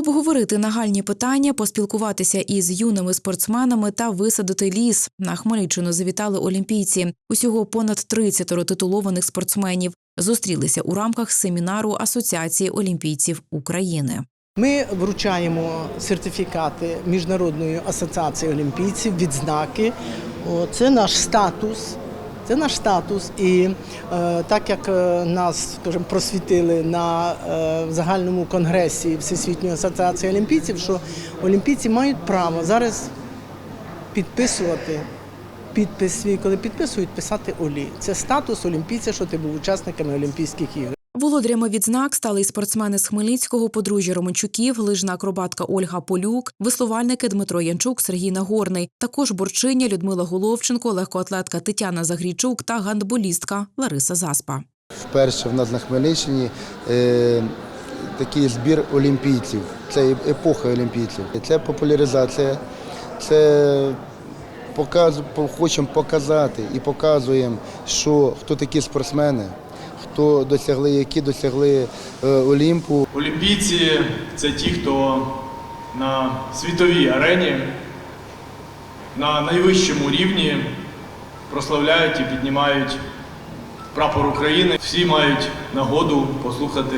Обговорити нагальні питання, поспілкуватися із юними спортсменами та висадити ліс. На Хмельниччину завітали олімпійці. Усього понад 30 титулованих спортсменів зустрілися у рамках семінару Асоціації олімпійців України. Ми вручаємо сертифікати Міжнародної асоціації олімпійців, відзнаки. Це наш статус. Це наш статус. І е, так як е, нас скажімо, просвітили на е, загальному конгресі Всесвітньої асоціації олімпійців, що олімпійці мають право зараз підписувати підпис свій, коли підписують, писати Олі. Це статус олімпійця, що ти був учасниками Олімпійських ігор. Володарями відзнак стали й спортсмени з Хмельницького, подружжя Романчуків, лижна акробатка Ольга Полюк, веслувальники Дмитро Янчук, Сергій Нагорний, також борчиня Людмила Головченко, легкоатлетка Тетяна Загрійчук та гандболістка Лариса Заспа. Вперше в нас на Хмельниччині е, такий збір олімпійців. Це епоха олімпійців. Це популяризація, це показ, по- хочемо показати і показуємо, що хто такі спортсмени, хто досягли, які досягли е, Олімпу. Олімпійці це ті, хто на світовій арені на найвищому рівні прославляють і піднімають прапор України. Всі мають нагоду послухати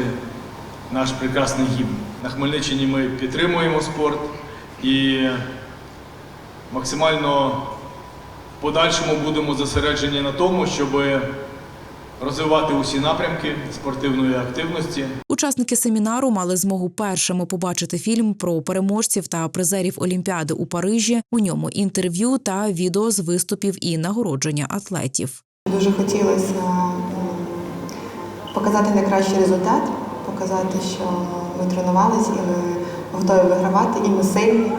наш прекрасний гімн. На Хмельниччині ми підтримуємо спорт і максимально в подальшому будемо зосереджені на тому, щоб розвивати усі напрямки спортивної активності. Учасники семінару мали змогу першими побачити фільм про переможців та призерів Олімпіади у Парижі. У ньому інтерв'ю та відео з виступів і нагородження атлетів. Дуже хотілося показати найкращий результат, показати, що ми тренувалися і ми готові вигравати, і ми сильні.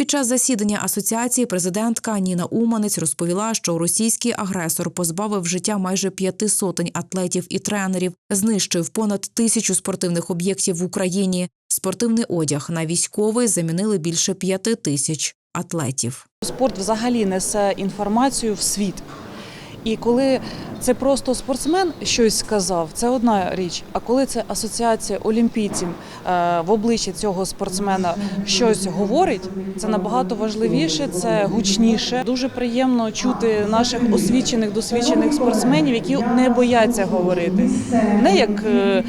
Під час засідання асоціації президентка Ніна Уманець розповіла, що російський агресор позбавив життя майже п'яти сотень атлетів і тренерів, знищив понад тисячу спортивних об'єктів в Україні. Спортивний одяг на військовий замінили більше п'яти тисяч атлетів. Спорт взагалі несе інформацію в світ. І коли це просто спортсмен щось сказав, це одна річ. А коли це асоціація олімпійців е, в обличчя цього спортсмена щось говорить, це набагато важливіше, це гучніше. Дуже приємно чути наших освічених, досвідчених спортсменів, які не бояться говорити. Не як е,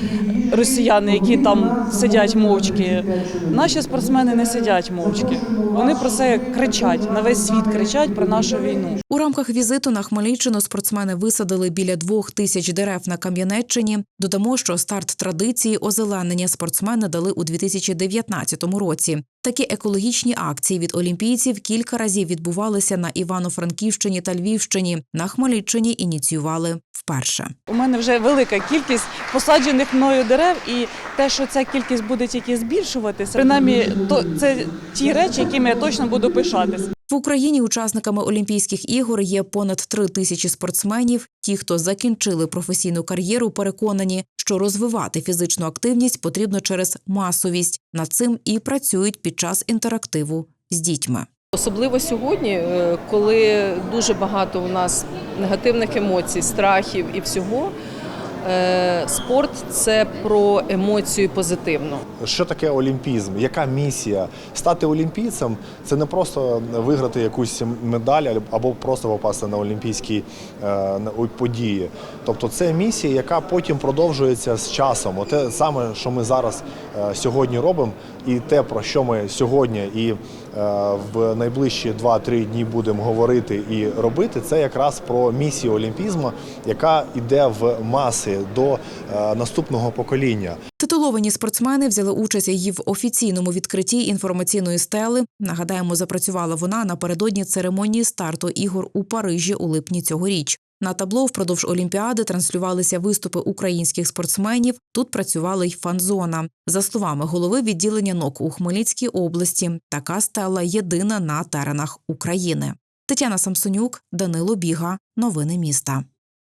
росіяни, які там сидять мовчки. Наші спортсмени не сидять мовчки. Вони про це кричать на весь світ кричать про нашу війну. У рамках візиту на Хмельниччину спортсмени висадили біля двох тисяч дерев на Кам'янеччині. Додамо, що старт традиції озеленення спортсмени дали у 2019 році. Такі екологічні акції від олімпійців кілька разів відбувалися на Івано-Франківщині та Львівщині. На Хмельниччині ініціювали вперше. У мене вже велика кількість посаджених мною дерев, і те, що ця кількість буде тільки збільшуватися, принаймні, то це ті речі, якими я точно буду пишатись. В Україні учасниками Олімпійських ігор є понад три тисячі спортсменів. Ті, хто закінчили професійну кар'єру, переконані, що розвивати фізичну активність потрібно через масовість. Над цим і працюють під час інтерактиву з дітьми. Особливо сьогодні, е, коли дуже багато у нас негативних емоцій, страхів і всього. Е, Спорт це про емоцію позитивну. Що таке олімпізм? Яка місія? Стати олімпійцем це не просто виграти якусь медаль або просто попасти на олімпійські е, події. Тобто це місія, яка потім продовжується з часом. Оте саме, що ми зараз е, сьогодні робимо, і те, про що ми сьогодні і в найближчі 2-3 дні будемо говорити і робити, це якраз про місію олімпізму, яка йде в маси до е, наступного покоління. Титуловані спортсмени взяли участь і в офіційному відкритті інформаційної стели. Нагадаємо, запрацювала вона напередодні церемонії старту ігор у Парижі у липні цьогоріч. На табло впродовж Олімпіади транслювалися виступи українських спортсменів. Тут працювала й фан-зона. За словами голови відділення НОК у Хмельницькій області, така стела єдина на теренах України. Тетяна Самсонюк, Данило Біга. Новини міста.